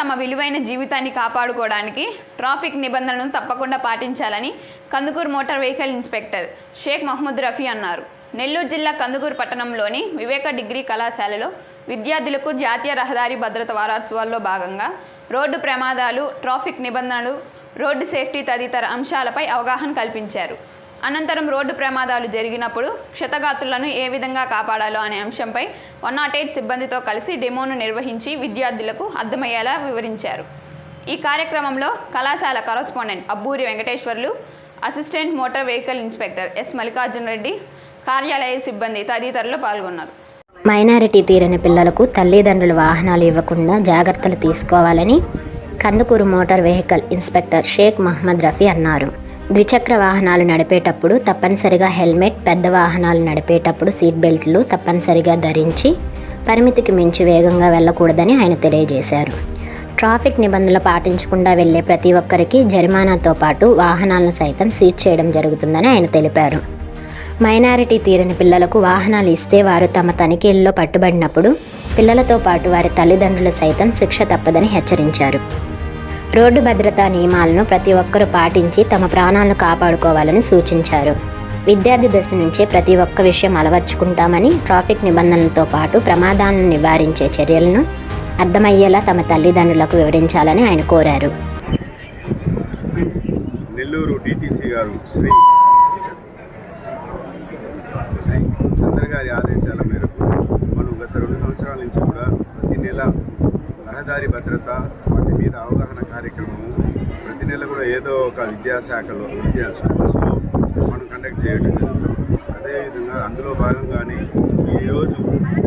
తమ విలువైన జీవితాన్ని కాపాడుకోవడానికి ట్రాఫిక్ నిబంధనలను తప్పకుండా పాటించాలని Kandukur motor vehicle inspector Shaik Mohammad Rafi అన్నారు. నెల్లూరు జిల్లా కందుకూరు పట్టణంలోని వివేక డిగ్రీ కళాశాలలో విద్యార్థులకు జాతీయ రహదారి భద్రత వారోత్సవాల్లో భాగంగా రోడ్డు ప్రమాదాలు ట్రాఫిక్ నిబంధనలు రోడ్డు సేఫ్టీ తదితర అంశాలపై అవగాహన కల్పించారు. అనంతరం రోడ్డు ప్రమాదాలు జరిగినప్పుడు క్షతగాత్రులను ఏ విధంగా కాపాడాలో అనే అంశంపై వన్ నాట్ ఎయిట్ సిబ్బందితో కలిసి డెమోను నిర్వహించి విద్యార్థులకు అర్థమయ్యేలా వివరించారు. ఈ కార్యక్రమంలో కళాశాల correspondent Abburi Venkateswarlu assistant motor vehicle inspector S Mallikarjuna Reddy కార్యాలయ సిబ్బంది తదితరులు పాల్గొన్నారు. మైనారిటీ తీరని పిల్లలకు తల్లిదండ్రులు వాహనాలు ఇవ్వకుండా జాగ్రత్తలు తీసుకోవాలని Kandukur motor vehicle inspector Shaik Mohammad Rafi అన్నారు. ద్విచక్ర వాహనాలు నడిపేటప్పుడు తప్పనిసరిగా హెల్మెట్ పెద్ద వాహనాలు నడిపేటప్పుడు సీట్ బెల్ట్లు తప్పనిసరిగా ధరించి పరిమితికి మించి వేగంగా వెళ్ళకూడదని ఆయన తెలియజేశారు. ట్రాఫిక్ నిబంధనలు పాటించకుండా వెళ్ళే ప్రతి ఒక్కరికి జరిమానాతో పాటు వాహనాలను సైతం సీజ్ చేయడం జరుగుతుందని ఆయన తెలిపారు. మైనారిటీ తీరని పిల్లలకు వాహనాలు ఇస్తే వారు తమ తనిఖీల్లో పట్టుబడినప్పుడు పిల్లలతో పాటు వారి తల్లిదండ్రులు సైతం శిక్ష తప్పదని హెచ్చరించారు. రోడ్డు భద్రతా నియమాలను ప్రతి ఒక్కరూ పాటించి తమ ప్రాణాలను కాపాడుకోవాలని సూచించారు. విద్యార్థి దశ నుంచే ప్రతి ఒక్క విషయం అలవర్చుకుంటామని ట్రాఫిక్ నిబంధనలతో పాటు ప్రమాదాలను నివారించే చర్యలను అర్థమయ్యేలా తమ తల్లిదండ్రులకు వివరించాలని ఆయన కోరారు. నెల్లూరు డిటిసి గారు శ్రీ శ్రీ చంద్ర గారి ఆదేశాల మేరకు మనం గత రెండు సంవత్సరాల నుంచి కూడా ప్రతి నెల రహదారి భద్రత మీద అవగాహన కార్యక్రమము. ప్రతి నెల కూడా ఏదో ఒక విద్యాశాఖలో విద్యా స్కూల్స్లో మనం కండక్ట్ చేయడం అదేవిధంగా అందులో భాగంగానే ఈరోజు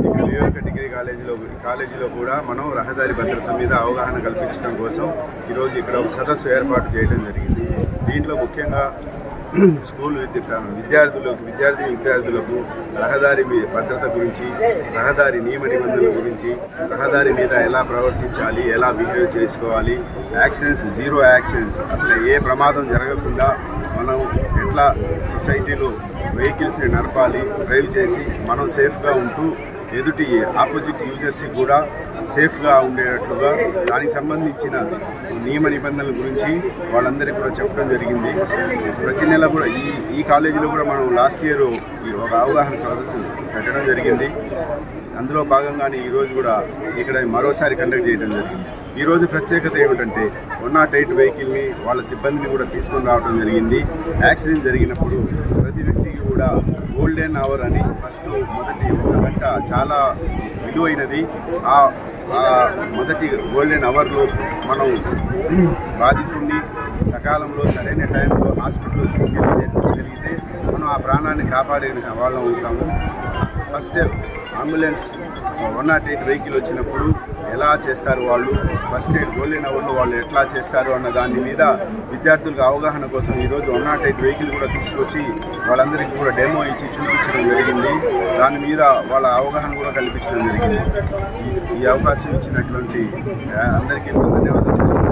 ఇక్కడ వివేక డిగ్రీ కాలేజీలో కాలేజీలో కూడా మనం రహదారి భద్రత మీద అవగాహన కల్పించడం కోసం ఈరోజు ఇక్కడ ఒక సదస్సు ఏర్పాటు చేయడం జరిగింది. దీంట్లో ముఖ్యంగా స్కూల్ విద్య విద్యార్థులకు విద్యార్థి విద్యార్థులకు రహదారి మీ- భద్రత గురించి రహదారి నియమ నిబంధనల గురించి రహదారి మీద ఎలా ప్రవర్తించాలి ఎలా బిహేవ్ చేసుకోవాలి యాక్సిడెంట్స్ జీరో యాక్సిడెంట్స్. అసలు ఏ ప్రమాదం జరగకుండా మనం ఎట్లా సొసైటీలో వెహికల్స్ని నడపాలి డ్రైవ్ చేసి మనం సేఫ్గా ఉంటూ ఎదుటి ఆపోజిట్ యూజర్స్కి కూడా సేఫ్గా ఉండేటట్లుగా దానికి సంబంధించిన నియమ నిబంధనల గురించి వాళ్ళందరికీ కూడా చెప్పడం జరిగింది. ప్రతి నెల కూడా ఈ ఈ కాలేజీలో కూడా మనం లాస్ట్ ఇయర్ ఒక అవగాహన సదస్సు పెట్టడం జరిగింది. అందులో భాగంగానే ఈరోజు కూడా ఇక్కడ మరోసారి కండక్ట్ చేయడం జరిగింది. ఈరోజు ప్రత్యేకత ఏమిటంటే వన్ నాట్ ఎయిట్ వెహికల్ని వాళ్ళ సిబ్బందిని కూడా తీసుకొని రావడం జరిగింది. యాక్సిడెంట్ జరిగినప్పుడు ప్రతి వ్యక్తికి కూడా గోల్డెన్ అవర్ అని ఫస్ట్ మొదటి ఒక గంట చాలా విలువైనది. ఆ ఆ మొదటి గోల్డెన్ అవర్లో మనం బాధితుడిని సకాలంలో సరైన టైంలో హాస్పిటల్లో తీసుకెళ్ళి చేర్పించగలిగితే మనం ఆ ప్రాణాన్ని కాపాడే వాళ్ళం ఉంటాము first ambulance one nought eight vehicle వచ్చినప్పుడు ఎలా చేస్తారు వాళ్ళు? ఫస్ట్ ఎయిడ్ గోల్డెన్ అవర్లో వాళ్ళు ఎట్లా చేస్తారు అన్న దాని మీద విద్యార్థులకు అవగాహన కోసం ఈరోజు వన్ నాట్ ఎయిట్ వెహికల్ కూడా తీసుకొచ్చి వాళ్ళందరికీ కూడా డెమో ఇచ్చి చూపించడం జరిగింది. దాని మీద వాళ్ళ అవగాహన కూడా కల్పించడం జరిగింది. ఈ- అవకాశం ఇచ్చినటువంటి అందరికీ ధన్యవాదాలు.